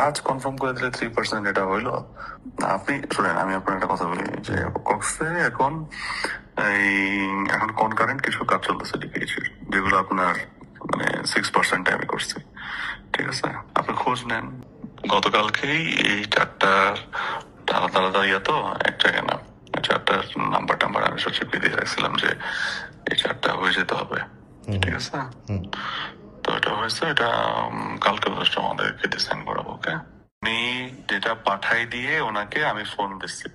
কাজ কনফার্ম করে দিলে থ্রি পার্সেন্ট এটা হইল আপনি শুনেন আমি আপনার একটা কথা বলি যে কক্সে এখন এই এখন কনকারেন্ট কিছু কাজ চলতেছে ডিপিএইচের যেগুলো আপনার মানে সিক্স পার্সেন্ট আমি করছি। ঠিক আছে? আপনি খোঁজ নেন। গতকালকেই এই চারটার আলাদা আলাদা ইয়ে তো এক জায়গায় না চারটার নাম্বার টাম্বার আমি সচিবকে দিয়ে রাখছিলাম যে এই চারটা হয়ে যেতে হবে। ঠিক আছে? তো এটা হয়েছে এটা কালকে আমাদেরকে ডিসাইন করাবো ওকে উনি যেটা পাঠাই দিয়ে ওনাকে আমি ফোন দিচ্ছি।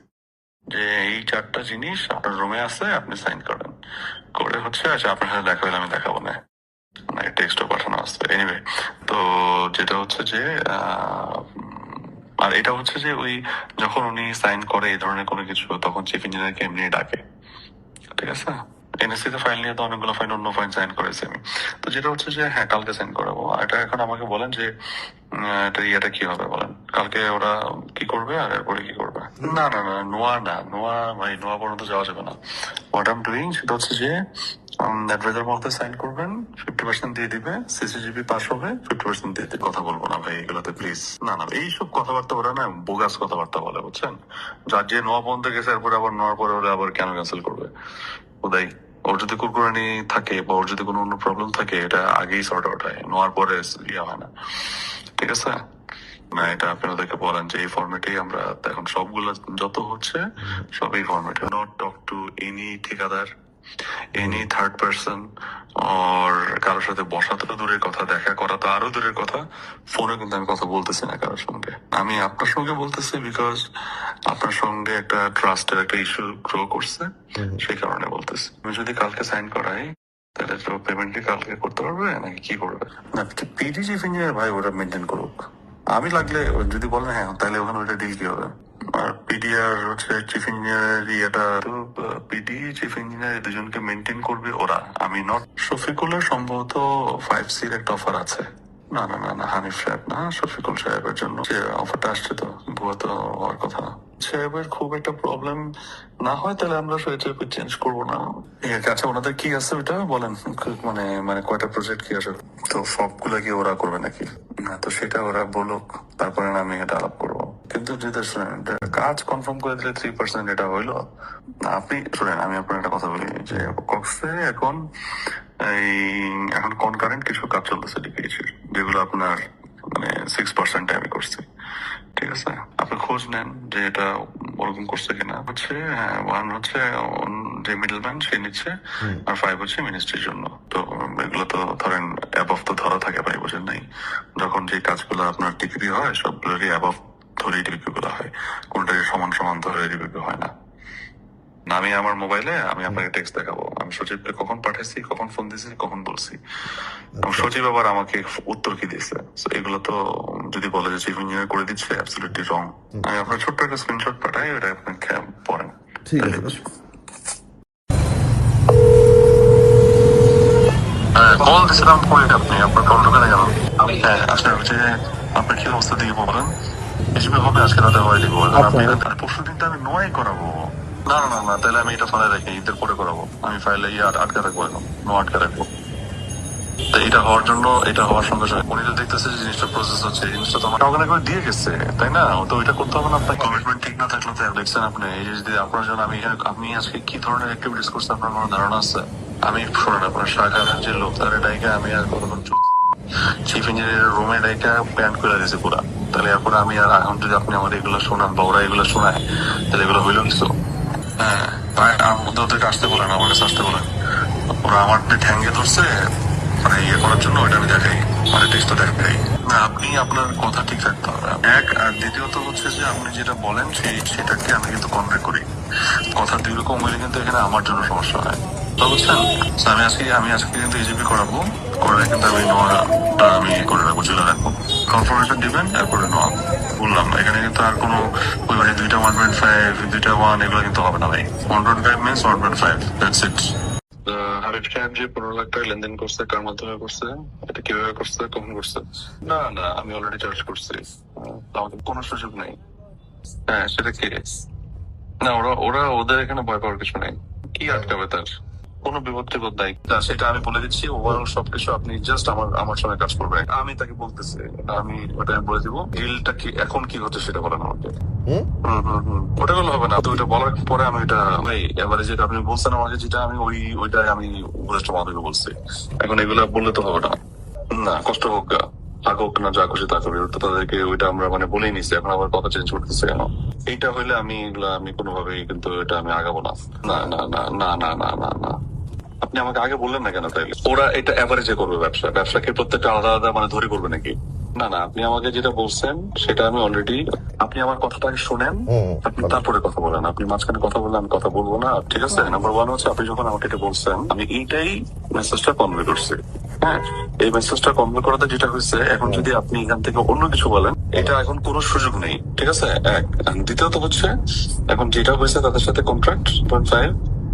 যে এই চারটা জিনিস আপনার রুমে আছে, আপনি সাইন করেন। করে হচ্ছে আচ্ছা আপনার সাথে দেখা হলে আমি দেখাবো, না। মানে টেক্সটও পাঠানো আছে। এনিওয়ে তো যেটা হচ্ছে যে আর এটা হচ্ছে যে ওই যখন উনি সাইন করে এই ধরনের কোনো কিছু, তখন চিফ ইঞ্জিনিয়ারকে এমনি ডাকে। ঠিক আছে? এনএসসি ফাইল নিয়ে তো অনেকগুলো ফাইল অন্য ফাইল সাইন করেছি আমি। তো যেটা হচ্ছে যে হ্যাঁ কালকে সাইন করাবো। এটা এখন আমাকে বলেন যে এটা ইয়েটা কি হবে বলেন? কালকে ওরা কি করবে আর এরপরে কি করবে? না না না, নোয়া না, নোয়া ভাই, নোয়া পর্যন্ত যাওয়া যাবে না। হোয়াট আম ডুইং সেটা হচ্ছে যে অ্যাডভাইজার মধ্যে সাইন করবেন ফিফটি পার্সেন্ট দিয়ে দিবে সিসিজিবি পাস হবে ফিফটি পার্সেন্ট দিয়ে কথা বলব না ভাই, এগুলোতে প্লিজ না না, এইসব কথাবার্তা ওরা না বোগাস কথাবার্তা বলে, বুঝছেন? যার যে নোয়া পর্যন্ত গেছে, এরপরে আবার নোয়ার পরে ওরা আবার কেন ক্যান্সেল করবে? ওদাই ওর যদি কুরকুরানি থাকে বা ওর যদি কোনো অন্য প্রবলেম থাকে এটা আগেই সর্ট আউট হয়। নোয়ার পরে ইয়ে হয় না। ঠিক আছে? না এটা আপনি ওদেরকে বলেন যে এই ফর্মেটেই আমরা এখন সবগুলো যত হচ্ছে সব এই ফর্মেটে নট টক টু এনি ঠিকাদার। এনি থার্ড পার্সন আর কারোর সাথে বসা তো দূরের কথা দেখা করা তো আরও দূরের কথা ফোনে কিন্তু আমি কথা বলতেছি না কারোর সঙ্গে। আমি আপনার সঙ্গে বলতেছি বিকজ আপনার সঙ্গে একটা ট্রাস্টের একটা ইস্যু গ্রো করছে সেই কারণে বলতেছি। আমি যদি কালকে সাইন করাই তাহলে তো পেমেন্ট কালকে করতে পারবে নাকি কি করবে? না পিডি চিফ ইঞ্জিনিয়ার ভাই ওটা মেনটেন করুক। আমি লাগলে যদি বলেন হ্যাঁ তাহলে ওখানে ওটা ডিল কি হবে? আর পিডি আর হচ্ছে চিফ ইঞ্জিনিয়ার ইয়েটা। পিডি চিফ ইঞ্জিনিয়ার দুজনকে মেনটেন করবে ওরা, আমি নট শফিকুলের সম্ভবত ফাইভ সির একটা অফার আছে। না না না না, হানিফ সাহেব না, শফিকুল সাহেবের জন্য। যে অফারটা আসছে তো, ভুয়া তো হওয়ার কথা। সাহেবের খুব একটা প্রবলেম না হয়, তাহলে আমরা সেটা চেঞ্জ করব না। আচ্ছা ওনাদের কি আছে ওটা বলেন মানে মানে কয়টা প্রজেক্ট কি আছে? তো সবগুলা কি ওরা করবে নাকি? না, তো সেটা ওরা বলুক, তারপরে আমি এটা আলাপ করব। কিন্তু যেটা শুনেন কাজ কনফার্ম করে দিলে থ্রি পার্সেন্ট এটা হইল আপনি শুনেন আমি আপনার একটা কথা বলি যে কক্সে এখন এই এখন কনকারেন্ট কিছু কাজ চলতেছে ডিপিএইচের যেগুলো আপনার মানে সিক্স পার্সেন্ট করছি ঠিক আছে? আপনি খোঁজ নেন যে এটা ওরকম করছে কিনা। হচ্ছে হ্যাঁ ওয়ান হচ্ছে উম, যে মিডলম্যান সে নিচ্ছে আর ফাইভ হচ্ছে মিনিস্ট্রির জন্য। তো এগুলো তো ধরেন অ্যাবভ তো ধরা থাকে ভাই বোঝেন নাই। যখন যে কাজগুলো আপনার টিপিপি হয় সবগুলোরই অ্যাবভ ধরেই টিপিপি গুলো হয়। কোনটাই সমান সমান ধরে টিপিপি হয় না। আমি আমার মোবাইলে আমি আপনাকে টেক্সট দেখাবো। আমি সচিবকে কখন পাঠাইছি কখন ফোন দিয়েছি কখন বলছি। সচিব আবার আমাকে উত্তর কি দিয়েছে? এগুলো তো যদি বলে যে চিফ ইঞ্জিনিয়ার করে দিচ্ছে অ্যাবসলিউটলি রং আমি আপনার ছোট্ট একটা স্ক্রিনশট পাঠাই ওটা আপনি খেয়াল পড়েন। ঠিক আছে। হ্যাঁ কল দিয়েছিলাম আপনি আপনার কল ঢোকানে গেল। হ্যাঁ আসলে হচ্ছে আপনার কি অবস্থা দিয়ে বলেন হিসেবে হবে আজকে রাতে হয় দিব আপনি পরশু দিন তো আমি নয় করাবো। না না না তাহলে আমি এটা ফাইলে রাখি ঈদের পরে করাবো। আমি ফাইলে ইয়ে আট- আটকে রাখব এখন নো আটকে রাখব। তো এটা হওয়ার জন্য এটা হওয়ার সঙ্গে সঙ্গে উনি তো দেখতেছে যে জিনিসটা প্রসেস হচ্ছে জিনিসটা তো আমার অর্গানাইজ করে দিয়ে গেছে তাই না? তো ওইটা করতে হবে না আপনার কমিটমেন্ট ঠিক না থাকলে তো দেখছেন আপনি এই যদি আপনার জন্য আমি আমি আজকে কি ধরনের অ্যাক্টিভিটিস করছি আপনার কোনো ধারণা আছে? আমি শোনেন আপনার শাখার যে লোক তার ডাইকে আমি আর কতক্ষণ চিফ ইঞ্জিনিয়ারের রুমে ডাইকা প্যান্ট করে দিয়েছে পুরা। তাহলে এরপরে আমি আর এখন যদি আপনি আমার এগুলো শোনান বা ওরা এগুলো শোনায়, তাহলে এগুলো হইল কিছু হ্যাঁ তাই ওদেরকে আসতে বলেন আমার কাছে আসতে বলেন ওরা আমার ঠ্যাঙ্গে ধরছে মানে ইয়ে করার জন্য ওটা আমি দেখাই মানে টেস্টটা দেখাই। না, আপনি আপনার কথা ঠিক রাখতে হবে। এক, আর দ্বিতীয়ত হচ্ছে যে আপনি যেটা বলেন সেই, সেটাকে আমি কিন্তু কনভে করি। কথা দুই রকম হইলে কিন্তু এখানে আমার জন্য সমস্যা হয়। বুঝছেন? আমি আজকে আমি আজকে কিন্তু এজিপি করাবো। করে কিন্তু আমি নোয়াটা আমি ইয়ে করে রাখব, চলে রাখব। কনফার্মেশন দিবেন এরপরে নোয়া বললাম এখানে কিন্তু আর কোনো ওই মানে দুইটা ওয়ান পয়েন্ট ফাইভ দুইটা ওয়ান এগুলো কিন্তু হবে না ভাই। One point five means one point five that's it Habib Saheb যে পনেরো লাখ টাকা লেনদেন করছে কার মাধ্যমে করছে এটা কীভাবে করছে কখন করছে? না না আমি অলরেডি চার্জ করছি। আমাদের কোনো সুযোগ নেই। হ্যাঁ সেটা কি? না ওরা ওরা ওদের এখানে ভয় পাওয়ার কিছু নেই। কি আটকাবে তার? কোনো বিভক্তিবোধ নাই। সেটা আমি বলে দিচ্ছি ওভারঅল সবকিছু আপনি জাস্ট আমার আমার সঙ্গে কাজ করবেন। আমি তাকে বলতেছি আমি ওটা আমি বলে দিব ডিলটা কি এখন কি হচ্ছে সেটা বলেন আমাকে। ওটা করলে হবে না। তো ওইটা বলার পরে আমি এটা ভাই এবারে যেটা আপনি বলছেন আমাকে যেটা আমি ওই ওইটাই আমি উপদেষ্টা বলছি। এখন এগুলা বললে তো হবে না। না কষ্ট হোক গা। থাক হোক না যা খুশি তা করবে ওটা তাদেরকে ওইটা আমরা মানে বলেই নিছি এখন আবার কথা চেঞ্জ করতেছে কেন? এইটা হইলে আমি এগুলা আমি কোনোভাবেই কিন্তু এটা আমি আগাবো না না। না না না না না না না। আপনি আমাকে আগে বললেন না কেন তাইলে ওরা এটা অ্যাভারেজে করবে ব্যবসা। ব্যবসাকে প্রত্যেকটা আলাদা আলাদা মানে ধরে করবে নাকি? না না আপনি আমাকে যেটা বলছেন সেটা আমি অলরেডি আপনি আমার কথাটা শোনেন আপনি তারপরে কথা বলেন। আপনি মাঝখানে কথা বললে আমি কথা বলব না। ঠিক আছে? নাম্বার ওয়ান হচ্ছে আপনি যখন আমাকে এটা বলছেন আমি এইটাই মেসেজটা কনভে করছি। হ্যাঁ? এই মেসেজটা কনভে করাতে যেটা হয়েছে এখন যদি আপনি এখান থেকে অন্য কিছু বলেন এটা এখন কোনো সুযোগ নেই। ঠিক আছে? এক দ্বিতীয়ত হচ্ছে এখন যেটা হয়েছে তাদের সাথে কন্ট্রাক্ট পয়েন্ট ফাইভ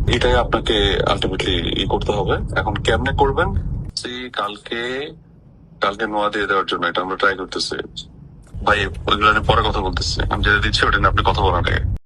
এটাই আপনাকে আলটিমেটলি ই করতে হবে। এখন কেমনে করবেন? যে কালকে কালকে নোয়া দিয়ে দেওয়ার জন্য এটা আমরা ট্রাই করতেছি। ভাই ওইগুলো নিয়ে পরে কথা বলতেছি। আমি যেটা দিচ্ছি, ওটা নিয়ে আপনি কথা বলার আগে।